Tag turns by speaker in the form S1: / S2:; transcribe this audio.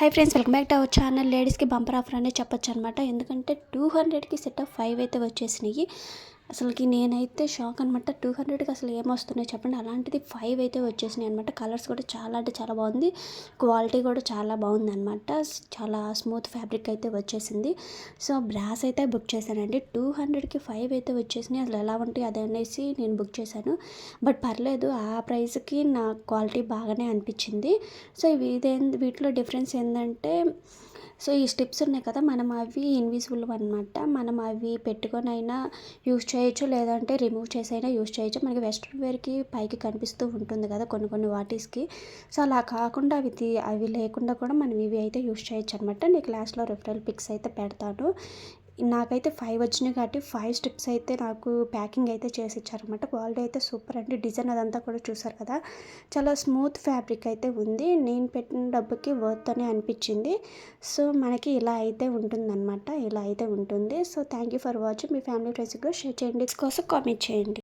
S1: Hi friends welcome back to our channel లేడీస్కి bumper offer అనే చెప్పొచ్చు అనమాట ఎందుకంటే టూ హండ్రెడ్కి సెట్ ఆఫ్ ఫైవ్ అయితే వచ్చేసినాయి. అసలుకి నేనైతే షాక్ అనమాట టూ హండ్రెడ్కి అసలు ఏమొస్తున్నాయి చెప్పండి. అలాంటిది ఫైవ్ అయితే వచ్చేసినాయి అనమాట కలర్స్ కూడా చాలా అంటే చాలా బాగుంది. క్వాలిటీ కూడా చాలా బాగుంది అనమాట చాలా స్మూత్ ఫ్యాబ్రిక్ అయితే వచ్చేసింది. సో బ్రాస్ అయితే బుక్ చేశానండి. టూ హండ్రెడ్కి ఫైవ్ అయితే వచ్చేసినాయి. అసలు ఎలా ఉంటాయి అది అనేసి నేను బుక్ చేశాను. బట్ పర్లేదు ఆ ప్రైస్కి నా క్వాలిటీ బాగానే అనిపించింది. సో ఇవి ఇదే వీటిలో డిఫరెన్స్ ఏంటంటే సో ఈ స్టిప్స్ ఉన్నాయి కదా మనం అవి ఇన్విజిబుల్ అనమాట మనం అవి పెట్టుకొని అయినా యూస్ చేయొచ్చు లేదంటే రిమూవ్ చేసి అయినా యూజ్ చేయొచ్చు మనకి వెస్ట్రన్ వేర్కి పైకి కనిపిస్తూ ఉంటుంది కదా కొన్ని కొన్ని వాటిస్కి సో అలా కాకుండా అవి అవి లేకుండా కూడా మనం ఇవి అయితే యూజ్ చేయొచ్చు అనమాట నేను లాస్ట్లో రిఫరల్ పిక్స్ అయితే పెడతాను. నాకైతే ఫైవ్ వచ్చినాయి కాబట్టి ఫైవ్ స్టిప్స్ అయితే నాకు ప్యాకింగ్ అయితే చేసి ఇచ్చారనమాట క్వాలిటీ అయితే సూపర్ అండి డిజైన్ అదంతా కూడా చూసారు కదా. చాలా స్మూత్ ఫ్యాబ్రిక్ అయితే ఉంది. నేను పెట్టిన డబ్బుకి వర్త్ అని అనిపించింది. సో మనకి ఇలా అయితే ఉంటుందన్నమాట. ఇలా అయితే ఉంటుంది. So thank you for watching me family ఫ్రెండ్స్కి షేర్ చేయండి. కోసం కామెంట్ చేయండి.